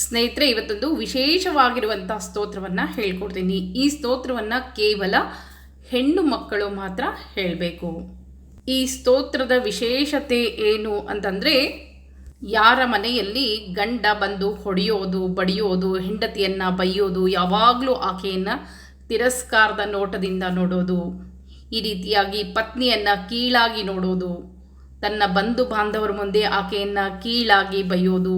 ಸ್ನೇಹಿತರೆ, ಇವತ್ತೊಂದು ವಿಶೇಷವಾಗಿರುವಂಥ ಸ್ತೋತ್ರವನ್ನು ಹೇಳ್ಕೊಡ್ತೀನಿ. ಈ ಸ್ತೋತ್ರವನ್ನು ಕೇವಲ ಹೆಣ್ಣು ಮಕ್ಕಳು ಮಾತ್ರ ಹೇಳಬೇಕು. ಈ ಸ್ತೋತ್ರದ ವಿಶೇಷತೆ ಏನು ಅಂತಂದರೆ, ಯಾರ ಮನೆಯಲ್ಲಿ ಗಂಡ ಬಂದು ಹೊಡೆಯೋದು, ಬಡಿಯೋದು, ಹೆಂಡತಿಯನ್ನು ಬೈಯೋದು, ಯಾವಾಗಲೂ ಆಕೆಯನ್ನು ತಿರಸ್ಕಾರದ ನೋಟದಿಂದ ನೋಡೋದು, ಈ ರೀತಿಯಾಗಿ ಪತ್ನಿಯನ್ನು ಕೀಳಾಗಿ ನೋಡೋದು, ತನ್ನ ಬಂಧು ಬಾಂಧವರ ಮುಂದೆ ಆಕೆಯನ್ನು ಕೀಳಾಗಿ ಬೈಯೋದು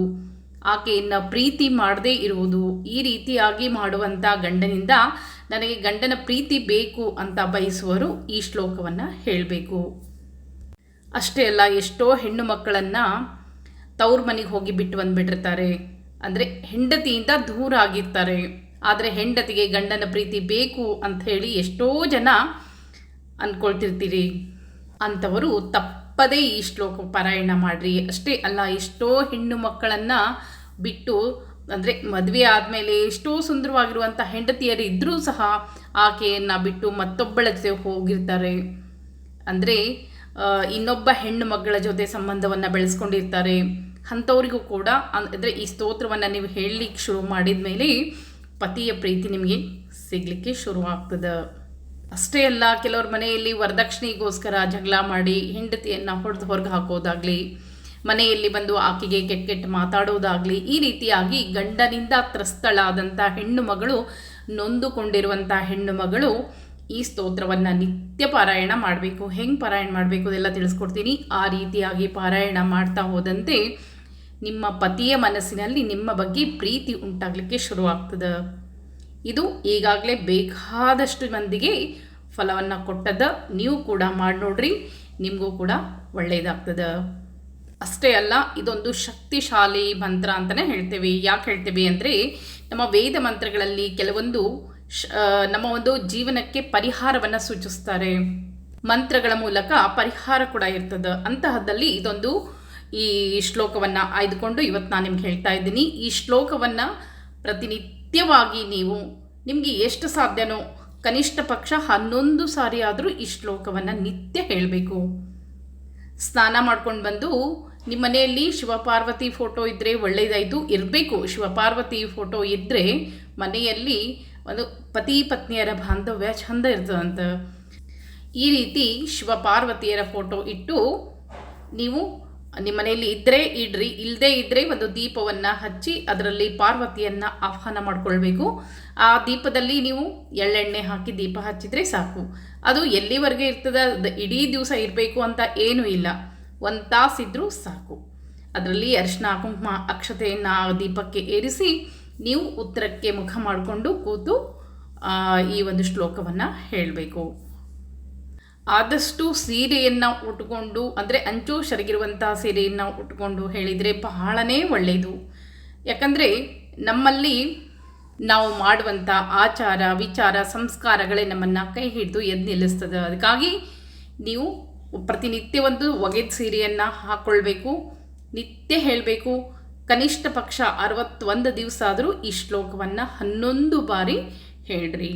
ಆಕೆಯನ್ನು ಪ್ರೀತಿ ಮಾಡದೇ ಇರುವುದು ಈ ರೀತಿಯಾಗಿ ಮಾಡುವಂಥ ಗಂಡನಿಂದ ನನಗೆ ಗಂಡನ ಪ್ರೀತಿ ಬೇಕು ಅಂತ ಬಯಸುವರು ಈ ಶ್ಲೋಕವನ್ನು ಹೇಳಬೇಕು. ಅಷ್ಟೇ ಅಲ್ಲ, ಎಷ್ಟೋ ಹೆಣ್ಣು ಮಕ್ಕಳನ್ನು ತವ್ರ ಮನೆಗೆ ಹೋಗಿ ಬಿಟ್ಟು ಬಂದುಬಿಟ್ಟಿರ್ತಾರೆ. ಅಂದರೆ ಹೆಂಡತಿಯಿಂದ ದೂರ ಆಗಿರ್ತಾರೆ. ಆದರೆ ಹೆಂಡತಿಗೆ ಗಂಡನ ಪ್ರೀತಿ ಬೇಕು ಅಂತ ಹೇಳಿ ಎಷ್ಟೋ ಜನ ಅಂದ್ಕೊಳ್ತಿರ್ತೀರಿ ಅಂಥವರು ತಪ್ಪದೇ ಈ ಶ್ಲೋಕ ಪಾರಾಯಣ ಮಾಡಿರಿ. ಅಷ್ಟೇ ಅಲ್ಲ, ಎಷ್ಟೋ ಹೆಣ್ಣು ಮಕ್ಕಳನ್ನು ಬಿಟ್ಟು, ಅಂದರೆ ಮದುವೆ ಆದಮೇಲೆ ಎಷ್ಟೋ ಸುಂದರವಾಗಿರುವಂಥ ಹೆಂಡತಿಯರು ಇದ್ದರೂ ಸಹ ಆಕೆಯನ್ನು ಬಿಟ್ಟು ಮತ್ತೊಬ್ಬಳ ಜೊತೆ ಹೋಗಿರ್ತಾರೆ. ಅಂದರೆ ಇನ್ನೊಬ್ಬ ಹೆಣ್ಣು ಮಗಳ ಜೊತೆ ಸಂಬಂಧವನ್ನು ಬೆಳೆಸ್ಕೊಂಡಿರ್ತಾರೆ. ಅಂಥವ್ರಿಗೂ ಕೂಡ, ಅಂದರೆ ಈ ಸ್ತೋತ್ರವನ್ನು ನೀವು ಹೇಳಲಿಕ್ಕೆ ಶುರು ಮಾಡಿದ ಮೇಲೆ ಪತಿಯ ಪ್ರೀತಿ ನಿಮಗೆ ಸಿಗಲಿಕ್ಕೆ ಶುರುವಾಗ್ತದೆ ಅಷ್ಟೇ ಅಲ್ಲ, ಕೆಲವ್ರ ಮನೆಯಲ್ಲಿ ವರದಕ್ಷಿಣೆಗೋಸ್ಕರ ಜಗಳ ಮಾಡಿ ಹೆಂಡತಿಯನ್ನು ಹೊಡೆದು ಹೊರಗೆ ಹಾಕೋದಾಗಲಿ ಮನೆಯಲ್ಲಿ ಬಂದು ಆಕೆಗೆ ಕೆಟ್ಟ ಕೆಟ್ಟ ಮಾತಾಡೋದಾಗಲಿ, ಈ ರೀತಿಯಾಗಿ ಗಂಡನಿಂದ ತ್ರಸ್ತಳಾದಂಥ ಹೆಣ್ಣು ಮಗಳು ನೊಂದುಕೊಂಡಿರುವಂಥ ಹೆಣ್ಣು ಮಗಳು ಈ ಸ್ತೋತ್ರವನ್ನು ನಿತ್ಯ ಪಾರಾಯಣ ಮಾಡಬೇಕು. ಹೆಂಗೆ ಪಾರಾಯಣ ಮಾಡಬೇಕು ಅದೆಲ್ಲ ತಿಳಿಸ್ಕೊಡ್ತೀನಿ. ಆ ರೀತಿಯಾಗಿ ಪಾರಾಯಣ ಮಾಡ್ತಾ ಹೋದಂತೆ ನಿಮ್ಮ ಪತಿಯ ಮನಸ್ಸಿನಲ್ಲಿ ನಿಮ್ಮ ಬಗ್ಗೆ ಪ್ರೀತಿ ಉಂಟಾಗಲಿಕ್ಕೆ ಶುರುವಾಗ್ತದೆ. ಇದು ಈಗಾಗಲೇ ಬೇಕಾದಷ್ಟು ಮಂದಿಗೆ ಫಲವನ್ನು ಕೊಟ್ಟದ ನೀವು ಕೂಡ ಮಾಡಿ ನೋಡ್ರಿ ನಿಮಗೂ ಕೂಡ ಒಳ್ಳೆಯದಾಗ್ತದೆ ಅಷ್ಟೇ ಅಲ್ಲ, ಇದೊಂದು ಶಕ್ತಿಶಾಲಿ ಮಂತ್ರ ಅಂತಲೇ ಹೇಳ್ತೇವೆ. ಯಾಕೆ ಹೇಳ್ತೇವೆ ಅಂದರೆ, ನಮ್ಮ ವೇದ ಮಂತ್ರಗಳಲ್ಲಿ ಕೆಲವೊಂದು ಶ ನಮ್ಮ ಒಂದು ಜೀವನಕ್ಕೆ ಪರಿಹಾರವನ್ನು ಸೂಚಿಸ್ತಾರೆ. ಮಂತ್ರಗಳ ಮೂಲಕ ಪರಿಹಾರ ಕೂಡ ಇರ್ತದೆ. ಅಂತಹದ್ದಲ್ಲಿ ಇದೊಂದು ಈ ಶ್ಲೋಕವನ್ನು ಆಯ್ದುಕೊಂಡು ಇವತ್ತು ನಾನು ನಿಮ್ಗೆ ಹೇಳ್ತಾ ಇದ್ದೀನಿ. ಈ ಶ್ಲೋಕವನ್ನು ಪ್ರತಿನಿತ್ಯವಾಗಿ ನೀವು ನಿಮಗೆ ಎಷ್ಟು ಸಾಧ್ಯನೋ, ಕನಿಷ್ಠ ಪಕ್ಷ ಹನ್ನೊಂದು ಸಾರಿ ಆದರೂ ಈ ಶ್ಲೋಕವನ್ನು ನಿತ್ಯ ಹೇಳಬೇಕು. ಸ್ನಾನ ಮಾಡ್ಕೊಂಡು ಬಂದು ನಿಮ್ಮ ಮನೆಯಲ್ಲಿ ಶಿವಪಾರ್ವತಿ ಫೋಟೋ ಇದ್ದರೆ ಒಳ್ಳೆಯದಾಯಿತು ಇರಬೇಕು. ಶಿವಪಾರ್ವತಿ ಫೋಟೋ ಇದ್ದರೆ ಮನೆಯಲ್ಲಿ ಒಂದು ಪತಿ ಪತ್ನಿಯರ ಬಾಂಧವ್ಯ ಚಂದ ಇರ್ತದಂತ. ಈ ರೀತಿ ಶಿವಪಾರ್ವತಿಯರ ಫೋಟೋ ಇಟ್ಟು ನೀವು ನಿಮ್ಮ ಮನೆಯಲ್ಲಿ ಇದ್ದರೆ ಇಡ್ರಿ ಇಲ್ಲದೇ ಇದ್ದರೆ ಒಂದು ದೀಪವನ್ನು ಹಚ್ಚಿ ಅದರಲ್ಲಿ ಪಾರ್ವತಿಯನ್ನು ಆಹ್ವಾನ ಮಾಡಿಕೊಳ್ಬೇಕು. ಆ ದೀಪದಲ್ಲಿ ನೀವು ಎಳ್ಳೆಣ್ಣೆ ಹಾಕಿ ದೀಪ ಹಚ್ಚಿದರೆ ಸಾಕು. ಅದು ಎಲ್ಲಿವರೆಗೆ ಇರ್ತದೆ? ಇಡೀ ದಿವಸ ಇರಬೇಕು ಅಂತ ಏನೂ ಇಲ್ಲ. ಒಂದು ತಾಸಿದ್ರೂ ಸಾಕು. ಅದರಲ್ಲಿ ಅರಿಶಿನ ಕುಂಕುಮ, ಅಕ್ಷತೆಯನ್ನು ದೀಪಕ್ಕೆ ಏರಿಸಿ ನೀವು ಉತ್ತರಕ್ಕೆ ಮುಖ ಮಾಡಿಕೊಂಡು ಕೂತು ಈ ಒಂದು ಶ್ಲೋಕವನ್ನು ಹೇಳಬೇಕು. ಆದಷ್ಟು ಸೀರೆಯನ್ನು ಉಟ್ಕೊಂಡು, ಅಂದರೆ ಅಂಚು ಸರಿಗಿರುವಂಥ ಸೀರೆಯನ್ನು ಉಟ್ಕೊಂಡು ಹೇಳಿದರೆ ಬಹಳನೇ ಒಳ್ಳೆಯದು ಯಾಕಂದರೆ ನಮ್ಮಲ್ಲಿ ನಾವು ಮಾಡುವಂಥ ಆಚಾರ, ವಿಚಾರ, ಸಂಸ್ಕಾರಗಳೇ ನಮ್ಮನ್ನು ಕೈ ಹಿಡಿದು ಎದ್ದು ನಿಲ್ಲಿಸ್ತದೆ. ಅದಕ್ಕಾಗಿ ನೀವು ಪ್ರತಿನಿತ್ಯ ಒಂದು ಒಗೆದ ಸೀರೆಯನ್ನು ಹಾಕ್ಕೊಳ್ಬೇಕು ನಿತ್ಯ ಹೇಳಬೇಕು, ಕನಿಷ್ಠ ಪಕ್ಷ ಅರವತ್ತೊಂದು ದಿವಸ ಆದರೂ ಈ ಶ್ಲೋಕವನ್ನು ಹನ್ನೊಂದು ಬಾರಿ ಹೇಳ್ರಿ.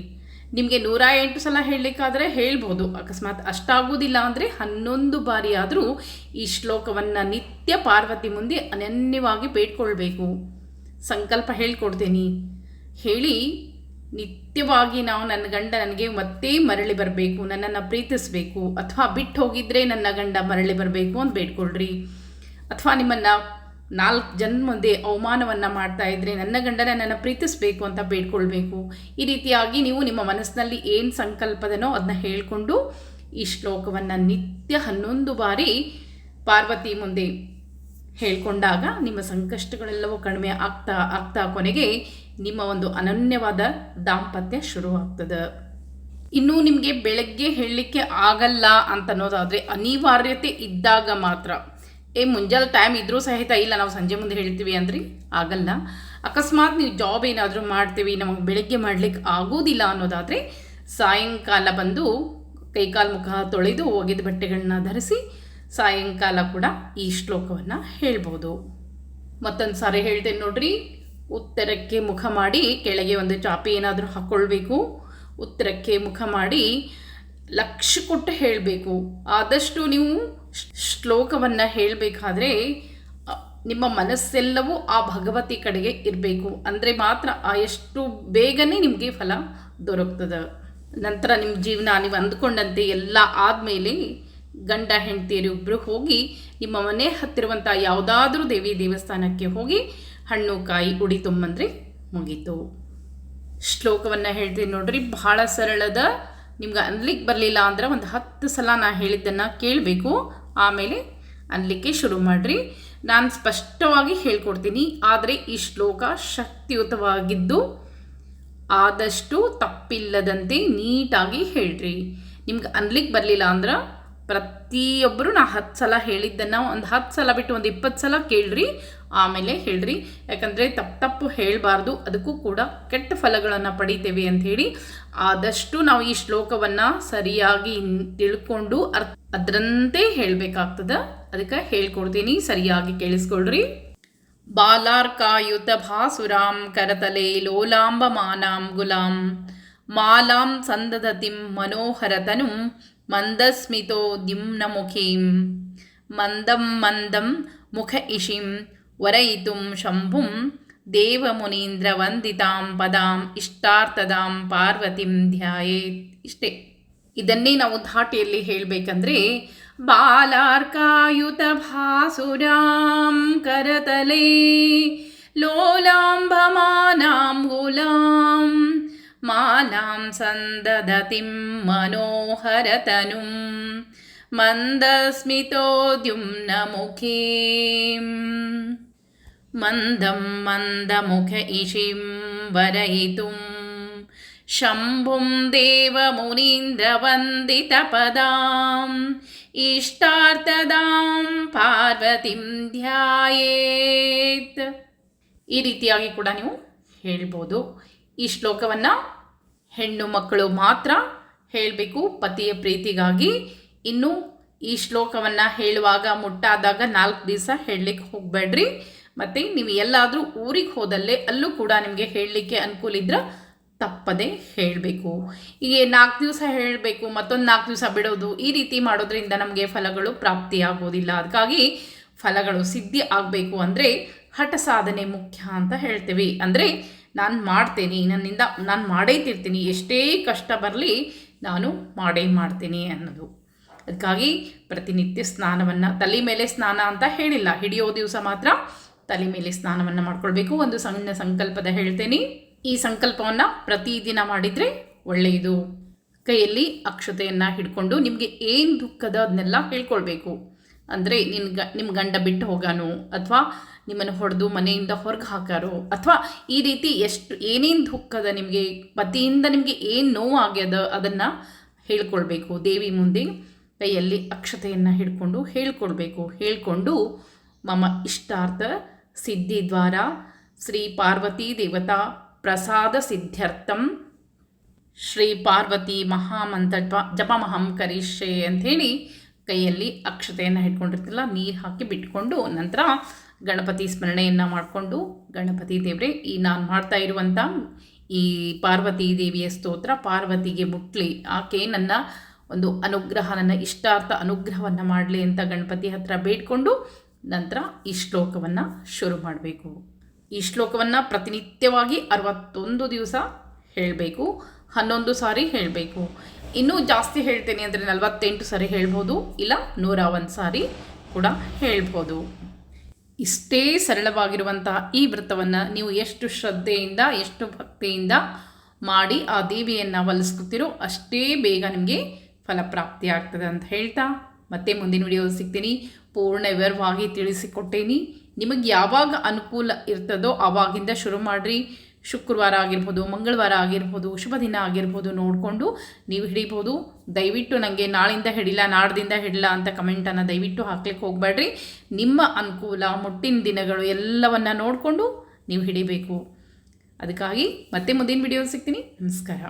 ನಿಮಗೆ ನೂರ ಎಂಟು ಸಲ ಹೇಳಲಿಕ್ಕಾದರೆ ಹೇಳ್ಬೋದು. ಅಕಸ್ಮಾತ್ ಅಷ್ಟಾಗುವುದಿಲ್ಲ ಅಂದರೆ ಹನ್ನೊಂದು ಬಾರಿ ಆದರೂ ಈ ಶ್ಲೋಕವನ್ನು ನಿತ್ಯ ಪಾರ್ವತಿ ಮುಂದೆ ಅನನ್ಯವಾಗಿ ಬೇಡ್ಕೊಳ್ಬೇಕು. ಸಂಕಲ್ಪ ಹೇಳ್ಕೊಡ್ತೀನಿ. ಹೇಳಿ, ನಿತ್ಯವಾಗಿ ನಾವು ನನ್ನ ಗಂಡ ನನಗೆ ಮತ್ತೆ ಮರಳಿ ಬರಬೇಕು, ನನ್ನನ್ನು ಪ್ರೀತಿಸಬೇಕು, ಅಥವಾ ಬಿಟ್ಟು ಹೋಗಿದ್ರೆ ನನ್ನ ಗಂಡ ಮರಳಿ ಬರಬೇಕು ಅಂತ ಬೇಡ್ಕೊಳ್ರಿ. ಅಥವಾ ನಿಮ್ಮನ್ನು ನಾಲ್ಕು ಜನ ಮುಂದೆ ಅವಮಾನವನ್ನು ಮಾಡ್ತಾ ಇದ್ದರೆ ನನ್ನ ಗಂಡನ ನನ್ನ ಪ್ರೀತಿಸಬೇಕು ಅಂತ ಬೇಡ್ಕೊಳ್ಬೇಕು. ಈ ರೀತಿಯಾಗಿ ನೀವು ನಿಮ್ಮ ಮನಸ್ಸಿನಲ್ಲಿ ಏನು ಸಂಕಲ್ಪದನೋ ಅದನ್ನ ಹೇಳಿಕೊಂಡು ಈ ಶ್ಲೋಕವನ್ನು ನಿತ್ಯ ಹನ್ನೊಂದು ಬಾರಿ ಪಾರ್ವತಿ ಮುಂದೆ ಹೇಳ್ಕೊಂಡಾಗ ನಿಮ್ಮ ಸಂಕಷ್ಟಗಳೆಲ್ಲವೂ ಕಡಿಮೆ ಆಗ್ತಾ ಆಗ್ತಾ ಕೊನೆಗೆ ನಿಮ್ಮ ಒಂದು ಅನನ್ಯವಾದ ದಾಂಪತ್ಯ ಶುರುವಾಗ್ತದೆ. ಇನ್ನು ನಿಮಗೆ ಬೆಳಗ್ಗೆ ಹೇಳಲಿಕ್ಕೆ ಆಗಲ್ಲ ಅಂತ ಅನ್ನೋದಾದರೆ ಅನಿವಾರ್ಯತೆ ಇದ್ದಾಗ ಮಾತ್ರ. ಏ, ಮುಂಜಾನೆ ಟೈಮ್ ಇದ್ರೂ ಸಹಿತ ಇಲ್ಲ, ನಾವು ಸಂಜೆ ಮುಂದೆ ಹೇಳ್ತೀವಿ ಅಂದ್ರಿ? ಆಗಲ್ಲ. ಅಕಸ್ಮಾತ್ ನೀವು ಜಾಬ್ ಏನಾದರೂ ಮಾಡ್ತೀವಿ, ನಮಗೆ ಬೆಳಗ್ಗೆ ಮಾಡ್ಲಿಕ್ಕೆ ಆಗೋದಿಲ್ಲ ಅನ್ನೋದಾದರೆ ಸಾಯಂಕಾಲ ಬಂದು ಕೈಕಾಲು ಮುಖ ತೊಳೆದು ಒಗೆದ ಬಟ್ಟೆಗಳನ್ನ ಧರಿಸಿ ಸಾಯಂಕಾಲ ಕೂಡ ಈ ಶ್ಲೋಕವನ್ನು ಹೇಳ್ಬೋದು. ಮತ್ತೊಂದು ಸಾರಿ ಹೇಳ್ತೇನೆ ನೋಡ್ರಿ. ಉತ್ತರಕ್ಕೆ ಮುಖ ಮಾಡಿ, ಕೆಳಗೆ ಒಂದು ಚಾಪಿ ಏನಾದರೂ ಹಾಕ್ಕೊಳ್ಬೇಕು ಉತ್ತರಕ್ಕೆ ಮುಖ ಮಾಡಿ ಲಕ್ಷ ಕೊಟ್ಟು ಹೇಳಬೇಕು. ಆದಷ್ಟು ನೀವು ಶ್ಲೋಕವನ್ನು ಹೇಳಬೇಕಾದ್ರೆ ನಿಮ್ಮ ಮನಸ್ಸೆಲ್ಲವೂ ಆ ಭಗವತಿ ಕಡೆಗೆ ಇರಬೇಕು. ಅಂದರೆ ಮಾತ್ರ ಆ ಎಷ್ಟು ಬೇಗನೆ ನಿಮಗೆ ಫಲ ದೊರಕ್ತದೆ. ನಂತರ ನಿಮ್ಮ ಜೀವನ ನೀವು ಅಂದ್ಕೊಂಡಂತೆ ಎಲ್ಲ ಆದಮೇಲೆ ಗಂಡ ಹೆಂಡತಿಯರಿಬ್ಬರು ಹೋಗಿ ನಿಮ್ಮ ಮನೆ ಹತ್ತಿರುವಂಥ ಯಾವುದಾದ್ರೂ ದೇವಿ ದೇವಸ್ಥಾನಕ್ಕೆ ಹೋಗಿ ಹಣ್ಣು, ಕಾಯಿ, ಉಡಿ ತುಂಬಂದ್ರೆ ಮುಗೀತು. ಶ್ಲೋಕವನ್ನು ಹೇಳ್ತೀನಿ ನೋಡ್ರಿ. ಬಹಳ ಸರಳದ, ನಿಮ್ಗೆ ಅನ್ಲಿಕ್ಕೆ ಬರಲಿಲ್ಲ ಅಂದ್ರೆ ಒಂದು ಹತ್ತು ಸಲ ನಾನು ಹೇಳಿದ್ದನ್ನು ಕೇಳಬೇಕು. ಆಮೇಲೆ ಅನ್ಲಿಕ್ಕೆ ಶುರು ಮಾಡಿರಿ. ನಾನು ಸ್ಪಷ್ಟವಾಗಿ ಹೇಳ್ಕೊಡ್ತೀನಿ. ಆದರೆ ಈ ಶ್ಲೋಕ ಶಕ್ತಿಯುತವಾಗಿದ್ದು ಆದಷ್ಟು ತಪ್ಪಿಲ್ಲದಂತೆ ನೀಟಾಗಿ ಹೇಳ್ರಿ. ನಿಮ್ಗೆ ಅನ್ಲಿಕ್ಕೆ ಬರಲಿಲ್ಲ ಅಂದ್ರೆ ಪ್ರತಿಯೊಬ್ಬರು ನಾ ಹತ್ತು ಸಲ ಹೇಳಿದ್ದನ್ನು ಒಂದು ಹತ್ತು ಸಲ ಬಿಟ್ಟು ಒಂದು ಇಪ್ಪತ್ತು ಸಲ ಕೇಳ್ರಿ, ಆಮೇಲೆ ಹೇಳ್ರಿ. ಯಾಕಂದರೆ ತಪ್ಪು ತಪ್ಪು ಹೇಳಬಾರ್ದು, ಅದಕ್ಕೂ ಕೂಡ ಕೆಟ್ಟ ಫಲಗಳನ್ನು ಪಡಿತೇವೆ ಅಂಥೇಳಿ ಆದಷ್ಟು ನಾವು ಈ ಶ್ಲೋಕವನ್ನು ಸರಿಯಾಗಿ ತಿಳ್ಕೊಂಡು ಅರ್ಥ ಅದರಂತೆ ಹೇಳಬೇಕಾಗ್ತದೆ. ಅದಕ್ಕೆ ಹೇಳ್ಕೊಡ್ತೀನಿ, ಸರಿಯಾಗಿ ಕೇಳಿಸ್ಕೊಳ್ರಿ. ಬಾಲಾರ್ಕಾಯುತ ಭಾಸುರಾಂ ಕರತಲೆ ಲೋಲಾಂಬಮಾನಾಂ ಗುಲಾಂ. ಮಾಲಾಂ ಸಂದದತಿಂ ಮನೋಹರತನುಂ. ಮಂದಸ್ಮಿತೋದ್ಯುಮ್ನಮುಖೀಂ ಮಂದಂ ಮಂದಂ ಮುಖ ಇಶಿಂ ವರಯಿತುಂ ಶಂಭುಂ ದೇವಮುನೀಂದ್ರವಂದಿತಾಂ ಪದಾಂ ಇಷ್ಟಾರ್ಥದಾಂ ಪಾರ್ವತಿಂ ಧ್ಯಾಯೇ ಇಷ್ಟೇ. ಇದನ್ನೇ ನಾವು ಧಾಟಿಯಲ್ಲಿ ಹೇಳಬೇಕಂದ್ರೆ, ಬಾಲಾರ್ಕಾಯುತ ಭಾಸುರಾಂ ಕರತಲೇ ಲೋಲಾಂಬಮಾನಾಂ ಗುಲಾಂ ಮಾಲಾಂ ಸಂದದತಿಂ ಮನೋಹರತನುಂ मन्दस्मितोद्युम्नमुखीं मन्दं मन्दमुख इषिं वरयितुं शम्भुं देवमुनीन्द्रवन्दितपदाम् ಇಷ್ಟಾರ್ಥದಾಂ ಪಾರ್ವತಿಂ ಧ್ಯಾಯೇತ್ ಈ ರೀತಿಯಾಗಿ ಕೂಡ ನೀವು ಹೇಳ್ಬೋದು ಈ ಶ್ಲೋಕವನ್ನು ಹೆಣ್ಣು ಮಕ್ಕಳು ಮಾತ್ರ ಹೇಳಬೇಕು ಪತಿಯ ಪ್ರೀತಿಗಾಗಿ. ಇನ್ನು ಈ ಶ್ಲೋಕವನ್ನು ಹೇಳುವಾಗ ಮುಟ್ಟಾದಾಗ ನಾಲ್ಕು ದಿವಸ ಹೇಳಲಿಕ್ಕೆ ಹೋಗಬೇಡ್ರಿ. ಮತ್ತು ನೀವು ಎಲ್ಲಾದರೂ ಊರಿಗೆ ಹೋದಲ್ಲೇ ಅಲ್ಲೂ ಕೂಡ ನಿಮಗೆ ಹೇಳಲಿಕ್ಕೆ ಅನುಕೂಲ ಇದ್ರೆ ತಪ್ಪದೆ ಹೇಳಬೇಕು. ಈಗ ನಾಲ್ಕು ದಿವಸ ಹೇಳಬೇಕು, ಮತ್ತೊಂದು ನಾಲ್ಕು ದಿವಸ ಬಿಡೋದು, ಈ ರೀತಿ ಮಾಡೋದ್ರಿಂದ ನಮಗೆ ಫಲಗಳು ಪ್ರಾಪ್ತಿಯಾಗೋದಿಲ್ಲ. ಅದಕ್ಕಾಗಿ ಫಲಗಳು ಸಿದ್ಧಿ ಆಗಬೇಕು ಅಂದರೆ ಹಠ ಸಾಧನೆ ಮುಖ್ಯ ಅಂತ ಹೇಳ್ತೀವಿ. ಅಂದರೆ ನಾನು ಮಾಡ್ತೇನೆ, ನನ್ನಿಂದ ನಾನು ಮಾಡೇ ತಿರ್ತೀನಿ, ಎಷ್ಟೇ ಕಷ್ಟ ಬರಲಿ ನಾನು ಮಾಡೇ ಮಾಡ್ತೀನಿ ಅನ್ನೋದು. ಅದಕ್ಕಾಗಿ ಪ್ರತಿನಿತ್ಯ ಸ್ನಾನವನ್ನು, ತಲೆ ಮೇಲೆ ಸ್ನಾನ ಅಂತ ಹೇಳಿಲ್ಲ, ಹಿಡಿಯೋ ದಿವಸ ಮಾತ್ರ ತಲೆ ಮೇಲೆ ಸ್ನಾನವನ್ನು ಮಾಡ್ಕೊಳ್ಬೇಕು, ಒಂದು ಸಣ್ಣ ಸಂಕಲ್ಪದ ಹೇಳ್ತೇನೆ. ಈ ಸಂಕಲ್ಪವನ್ನು ಪ್ರತಿದಿನ ಮಾಡಿದರೆ ಒಳ್ಳೆಯದು. ಕೈಯಲ್ಲಿ ಅಕ್ಷತೆಯನ್ನು ಹಿಡ್ಕೊಂಡು ನಿಮಗೆ ಏನು ದುಃಖದ ಅದನ್ನೆಲ್ಲ ಹೇಳ್ಕೊಳ್ಬೇಕು. ಅಂದರೆ ನಿನ್ನ ಗ ನಿಮ್ಮ ಗಂಡ ಬಿಟ್ಟು ಹೋಗಾನು, ಅಥವಾ ನಿಮ್ಮನ್ನು ಹೊಡೆದು ಮನೆಯಿಂದ ಹೊರಗೆ ಹಾಕಾರೋ ಅಥವಾ ಈ ರೀತಿ ಎಷ್ಟು ಏನೇನು ದುಃಖದ ನಿಮಗೆ? ಪತಿಯಿಂದ ನಿಮಗೆ ಏನು ನೋವು ಆಗ್ಯದ ಅದನ್ನು ಹೇಳ್ಕೊಳ್ಬೇಕು. ದೇವಿ ಮುಂದೆ ಕೈಯಲ್ಲಿ ಅಕ್ಷತೆಯನ್ನು ಹಿಡ್ಕೊಂಡು ಹೇಳ್ಕೊಳ್ಬೇಕು. ಹೇಳ್ಕೊಂಡು ಮಮ ಇಷ್ಟಾರ್ಥ ಸಿದ್ಧಿ ದ್ವಾರ ಶ್ರೀ ಪಾರ್ವತಿ ದೇವತಾ ಪ್ರಸಾದ ಸಿದ್ಧ್ಯರ್ಥಂ ಶ್ರೀ ಪಾರ್ವತಿ ಮಹಾಮಂತ್ರ ಜಪಮಹಂ ಕರಿಷ್ಯೆ ಅಂಥೇಳಿ ಕೈಯಲ್ಲಿ ಅಕ್ಷತೆಯನ್ನು ಹಿಡ್ಕೊಂಡಿರ್ತಿಲ್ಲ, ನೀರು ಹಾಕಿ ಬಿಟ್ಕೊಂಡು ನಂತರ ಗಣಪತಿ ಸ್ಮರಣೆಯನ್ನು ಮಾಡಿಕೊಂಡು, ಗಣಪತಿ ದೇವರೇ, ಈ ನಾನು ಮಾಡ್ತಾ ಇರುವಂಥ ಈ ಪಾರ್ವತಿ ದೇವಿಯ ಸ್ತೋತ್ರ, ಪಾರ್ವತಿಗೆ ಮುಟ್ಲಿ, ಆಕೆ ನನ್ನ ಒಂದು ಅನುಗ್ರಹ, ನನ್ನ ಇಷ್ಟಾರ್ಥ ಅನುಗ್ರಹವನ್ನು ಮಾಡಲಿ ಅಂತ ಗಣಪತಿ ಹತ್ರ ಬೇಡ್ಕೊಂಡು ನಂತರ ಈ ಶ್ಲೋಕವನ್ನು ಶುರು ಮಾಡಬೇಕು. ಈ ಶ್ಲೋಕವನ್ನು ಪ್ರತಿನಿತ್ಯವಾಗಿ ಅರವತ್ತೊಂದು ದಿವಸ ಹೇಳಬೇಕು, ಹನ್ನೊಂದು ಸಾರಿ ಹೇಳಬೇಕು. ಇನ್ನೂ ಜಾಸ್ತಿ ಹೇಳ್ತೇನೆ ಅಂದರೆ ನಲವತ್ತೆಂಟು ಸಾರಿ ಹೇಳ್ಬೋದು, ಇಲ್ಲ ನೂರ ಒಂದು ಸಾರಿ ಕೂಡ ಹೇಳ್ಬೋದು. ಇಷ್ಟೇ ಸರಳವಾಗಿರುವಂತಹ ಈ ವ್ರತವನ್ನು ನೀವು ಎಷ್ಟು ಶ್ರದ್ಧೆಯಿಂದ, ಎಷ್ಟು ಭಕ್ತಿಯಿಂದ ಮಾಡಿ ಆ ದೇವಿಯನ್ನು ಒಲಿಸ್ಕೊತಿರೋ ಅಷ್ಟೇ ಬೇಗ ನಿಮಗೆ ಫಲಪ್ರಾಪ್ತಿ ಆಗ್ತದೆ ಅಂತ ಹೇಳ್ತಾ ಮತ್ತೆ ಮುಂದಿನ ವಿಡಿಯೋ ಸಿಗ್ತೀನಿ. ಪೂರ್ಣ ವಿವರವಾಗಿ ತಿಳಿಸಿಕೊಟ್ಟೇನಿ. ನಿಮಗೆ ಯಾವಾಗ ಅನುಕೂಲ ಇರ್ತದೋ ಆವಾಗಿಂದ ಶುರು ಮಾಡಿರಿ. ಶುಕ್ರವಾರ ಆಗಿರ್ಬೋದು, ಮಂಗಳವಾರ ಆಗಿರ್ಬೋದು, ಶುಭ ದಿನ ಆಗಿರ್ಬೋದು ನೋಡಿಕೊಂಡು ನೀವು ಹಿಡಿಬೋದು. ದಯವಿಟ್ಟು ನನಗೆ ನಾಳಿಂದ ಹಿಡಿಲ್ಲ, ನಾಡ್ದಿಂದ ಹಿಡಿಲ್ಲ ಅಂತ ಕಮೆಂಟನ್ನು ದಯವಿಟ್ಟು ಹಾಕ್ಲಿಕ್ಕೆ ಹೋಗಬೇಡ್ರಿ. ನಿಮ್ಮ ಅನುಕೂಲ, ಮುಟ್ಟಿನ ದಿನಗಳು ಎಲ್ಲವನ್ನು ನೋಡಿಕೊಂಡು ನೀವು ಹಿಡಿಬೇಕು. ಅದಕ್ಕಾಗಿ ಮತ್ತೆ ಮುಂದಿನ ವಿಡಿಯೋ ಸಿಗ್ತೀನಿ. ನಮಸ್ಕಾರ.